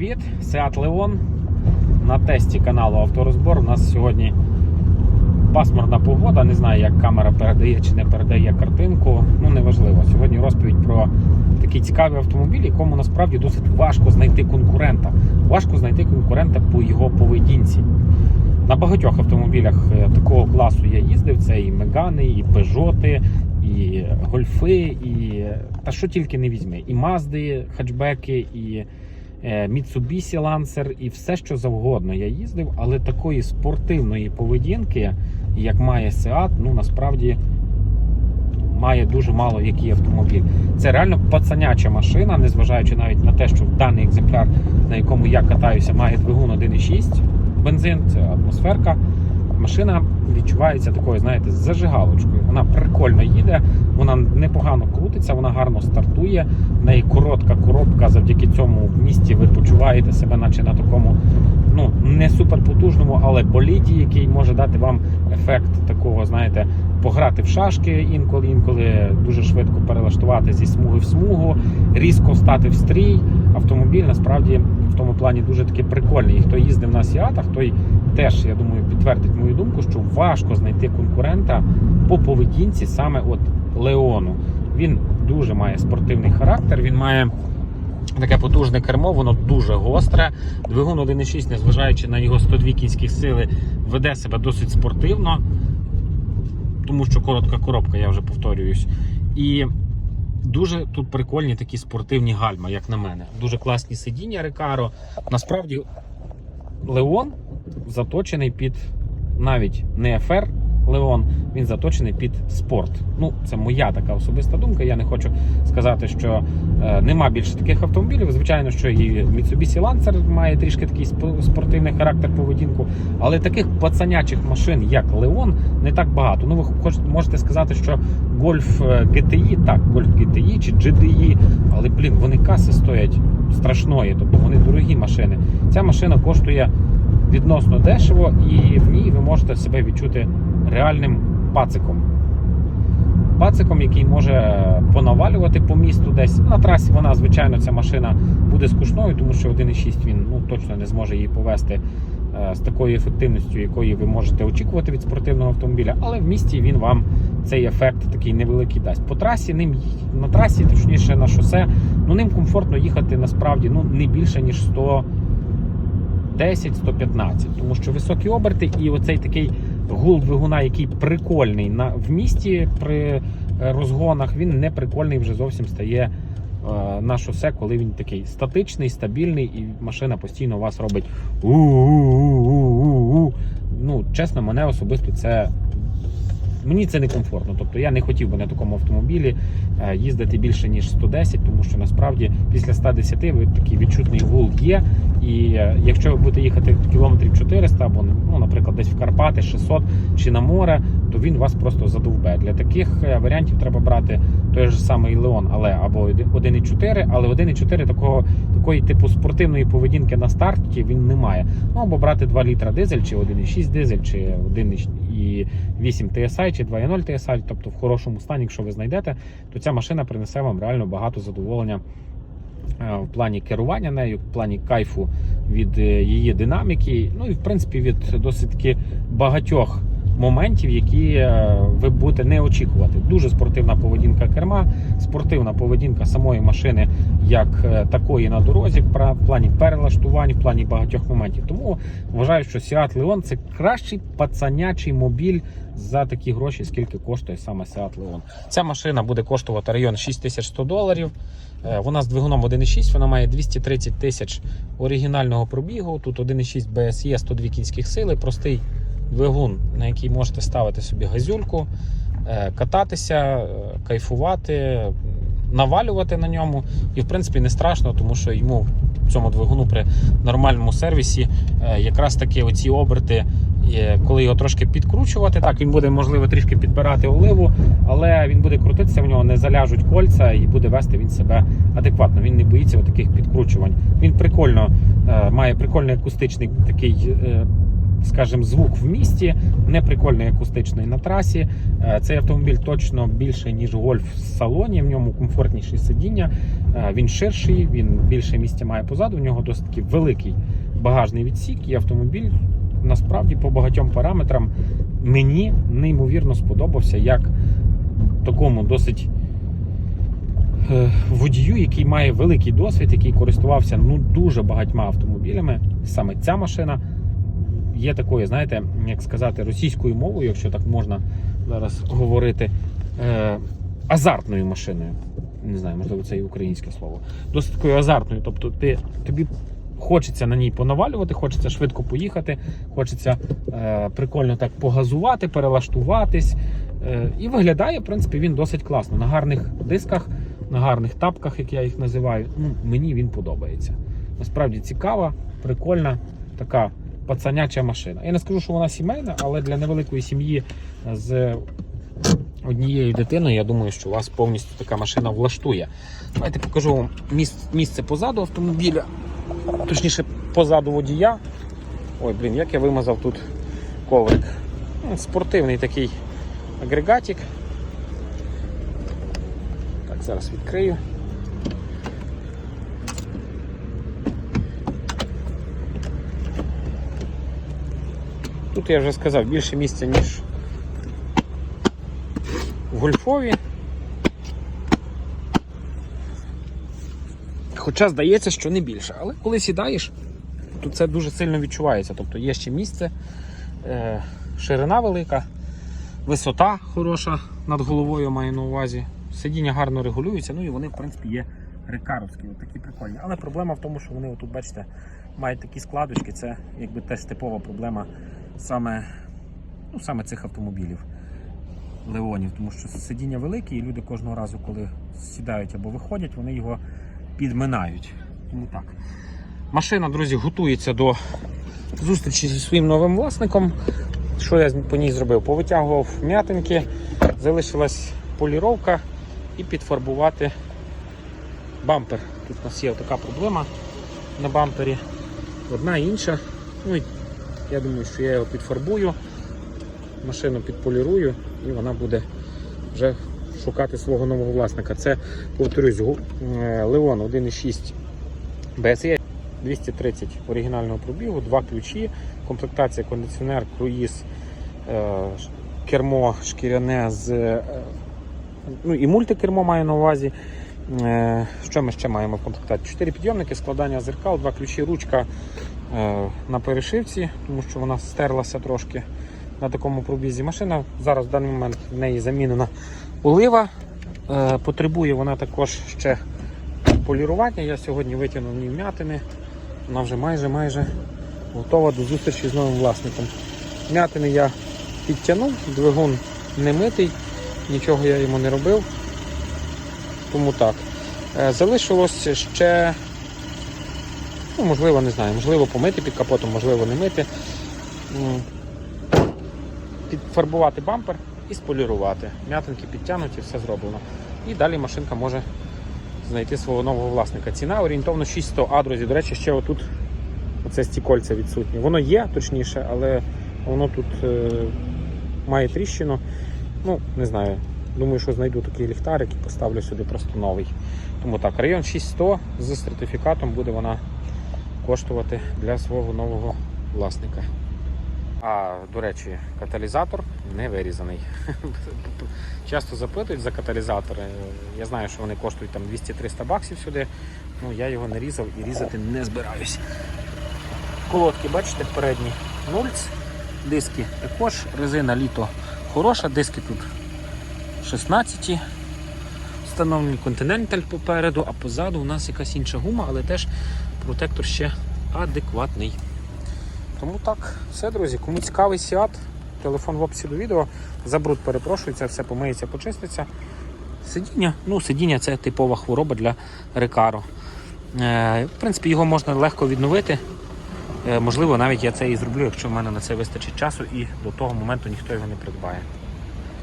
Привіт, Seat Leon на тесті каналу Авторозбор. У нас сьогодні пасмурна погода. Не знаю, як камера передає чи не передає картинку. Ну неважливо. Сьогодні розповідь про такий цікавий автомобіль, якому насправді досить важко знайти конкурента. Важко знайти конкурента по його поведінці. На багатьох автомобілях е, такого класу я їздив. Це і Мегани, і Пежоти, і Гольфи, і та що тільки не візьми. І Мазди, хатчбеки, і е, Mitsubishi Lancer, і все, що завгодно я їздив, але такої спортивної поведінки, як має Seat, ну насправді має дуже мало який автомобіль. Це реально пацаняча машина, незважаючи навіть на те, що даний екземпляр, на якому я катаюся, має двигун 1.6 бензин, це атмосферка. Машина відчувається такою, знаєте, зажигалочкою. Вона прикольно їде, непогано крутиться, вона гарно стартує. В неї коротка коробка. Завдяки цьому в місті ви почуваєте себе, наче на такому, ну не суперпотужному, але боліді, який може дати вам ефект такого, знаєте, пограти в шашки інколи, інколи дуже швидко перелаштувати зі смуги в смугу, різко стати в стрій. Автомобіль насправді в тому плані дуже таки прикольний. І хто їздив на Сіатах, той теж, я думаю, підтвердить мою думку, що важко знайти конкурента по поведінці саме от Леону. Він дуже має спортивний характер, він має. Таке потужне кермо, воно дуже гостре. Двигун 1.6, незважаючи на його 102 кінські сили, веде себе досить спортивно, тому що коротка коробка, я вже повторююсь. І дуже тут прикольні такі спортивні гальма, як на мене. Дуже класні сидіння Рекаро. Насправді, Леон заточений під навіть не FR Леон, він заточений під спорт. Ну, це моя така особиста думка. Я не хочу сказати, що е, нема більше таких автомобілів. Звичайно, що і Mitsubishi Lancer має трішки такий сп- спортивний характер поведінку, але таких пацанячих машин, як Леон, не так багато. Ну, ви хочете можете сказати, що Golf е, GTI, так, Golf GTI чи GDI, але блін, вони каси стоять страшної, тобто вони дорогі машини. Ця машина коштує відносно дешево, і в ній ви можете себе відчути реальним пациком. Пациком, який може понавалювати по місту десь. На трасі вона, звичайно, ця машина буде скучною, тому що 1.6 він ну, точно не зможе її повести е, з такою ефективністю, якої ви можете очікувати від спортивного автомобіля. Але в місті він вам цей ефект такий невеликий дасть. По трасі ним на трасі, точніше на шосе, ну ним комфортно їхати насправді ну, не більше, ніж 100. 10-115, тому що високі оберти і оцей такий гул двигуна, який прикольний на в місті при е, розгонах, він не прикольний вже зовсім стає е, на шосе, коли він такий статичний, стабільний, і машина постійно у вас робить у-у-у-у-у. Ну, чесно, мене особисто це. Мені це не комфортно. Тобто я не хотів би на такому автомобілі е, їздити більше ніж 110, тому що насправді після 110 ви такий відчутний гул є. І е, якщо ви будете їхати кілометрів 400 або ну, наприклад, десь в Карпати 600 чи на море, то він вас просто задовбе. Для таких е, варіантів треба брати той же самий Леон, але або 1.4, але 1.4 такого такої типу спортивної поведінки на старті він не має. Ну або брати 2 літра дизель, чи 1.6 дизель, чи 1.8 TSI, чи 2.0 TSI, тобто в хорошому стані, якщо ви знайдете, то ця машина принесе вам реально багато задоволення в плані керування нею, в плані кайфу від е, її динаміки, ну і в принципі від досить багатьох моментів, які е, ви будете не очікувати. Дуже спортивна поведінка керма, спортивна поведінка самої машини, як е, такої на дорозі, в плані перелаштувань, в плані багатьох моментів. Тому вважаю, що Seat Leon це кращий пацанячий мобіль за такі гроші, скільки коштує саме Seat Leon. Ця машина буде коштувати район 6100 доларів. Е, Вона з двигуном 1.6, вона має 230 тисяч оригінального пробігу. Тут 1.6 BSE, 102 кінських сили, простий двигун, на який можете ставити собі газюльку, е, кататися, е, кайфувати, навалювати на ньому. І в принципі не страшно, тому що йому цьому двигуну при нормальному сервісі якраз таки оці оберти. Коли його трошки підкручувати, так він буде можливо трішки підбирати оливу, але він буде крутитися, в нього не заляжуть кольця і буде вести він себе адекватно. Він не боїться таких підкручувань. Він прикольно е, має прикольний акустичний такий е, скажімо, звук в місті, не прикольний акустичний на трасі. Е, Цей автомобіль точно більший, ніж гольф в салоні. В ньому комфортніші сидіння, він ширший, він більше місця має позаду. В нього досить великий багажний відсік, і автомобіль насправді по багатьом параметрам мені неймовірно сподобався як такому досить е, водію, який має великий досвід, який користувався ну дуже багатьма автомобілями. Саме ця машина є такою, знаєте, як сказати, російською мовою, якщо так можна зараз говорити, е, азартною машиною. Не знаю, можливо, це і українське слово. Досить такою азартною. Тобто, ти, тобі хочеться на ній понавалювати, хочеться швидко поїхати, хочеться е, прикольно так погазувати, перелаштуватись. Е, і виглядає, в принципі, він досить класно. На гарних дисках, на гарних тапках, як я їх називаю. Ну, мені він подобається. Насправді цікава, прикольна, така пацаняча машина. Я не скажу, що вона сімейна, але для невеликої сім'ї з однією дитиною, я думаю, що вас повністю така машина влаштує. Давайте покажу вам місце позаду автомобіля, точніше, позаду водія. Ой, блін, як я вимазав тут коврик. Ну, Спортивний такий агрегатик. Так, зараз відкрию. Тут я вже сказав більше місця, ніж в гольфові. Хоча здається, що не більше. Але коли сідаєш, то це дуже сильно відчувається. Тобто є ще місце, е, ширина велика, висота хороша над головою маю на увазі. Сидіння гарно регулюються, ну і вони, в принципі, є рекаровські, от такі прикольні. Але проблема в тому, що вони отут, бачите, мають такі складочки. Це якби теж типова проблема саме, ну, саме цих автомобілів. Леонів, тому що сидіння великі, і люди кожного разу, коли сідають або виходять, вони його підминають. Тому так. Машина, друзі, готується до зустрічі зі своїм новим власником. Що я по ній зробив? Повитягував м'ятинки, залишилась поліровка і підфарбувати бампер. Тут у нас є така проблема на бампері. Одна інша. Ну, я думаю, що я його підфарбую, машину підполірую і вона буде вже шукати свого нового власника. Це, повторюсь, Leon 1.6 BSE 230 оригінального пробігу, два ключі, комплектація, кондиціонер, круїз, е, кермо шкіряне з. е, Ну і мультикермо маю на увазі. Е, Що ми ще маємо в комплектації? Чотири підйомники, складання зеркал, два ключі, ручка на перешивці, тому що вона стерлася трошки на такому пробізі. Машина зараз в даний момент в неї замінена олива. Е, Потребує вона також ще полірування. Я сьогодні витягнув ній вмятини. Вона вже майже майже готова до зустрічі з новим власником. М'ятини я підтягнув, двигун не митий, нічого я йому не робив. Тому так. Е, Залишилось ще, ну, можливо, не знаю, можливо помити під капотом, можливо, не мити. Підфарбувати бампер і сполірувати. М'ятинки підтягнуті, все зроблено. І далі машинка може знайти свого нового власника. Ціна орієнтовно 6100 А, друзі. До речі, ще отут оце стікольце відсутнє. Воно є точніше, але воно тут е, має тріщину. Ну, не знаю. Думаю, що знайду такий ліхтарик і поставлю сюди просто новий. Тому так, район 6100 з сертифікатом буде вона коштувати для свого нового власника. А, до речі, каталізатор не вирізаний. Часто запитують за каталізатори. Я знаю, що вони коштують там 200-300 баксів сюди. Ну, я його не різав і різати не збираюсь. Колодки, бачите, передні нульц. Диски також, резина літо хороша, диски тут 16 встановлені Continental попереду, а позаду у нас якась інша гума, але теж протектор ще адекватний. Тому так, все, друзі. Кому цікавий Сіат, телефон в описі до відео. За бруд перепрошую, все помиється, почиститься. Сидіння, ну, сидіння це типова хвороба для рекаро. Е, в принципі, його можна легко відновити. Е, можливо, навіть я це і зроблю, якщо в мене на це вистачить часу і до того моменту ніхто його не придбає.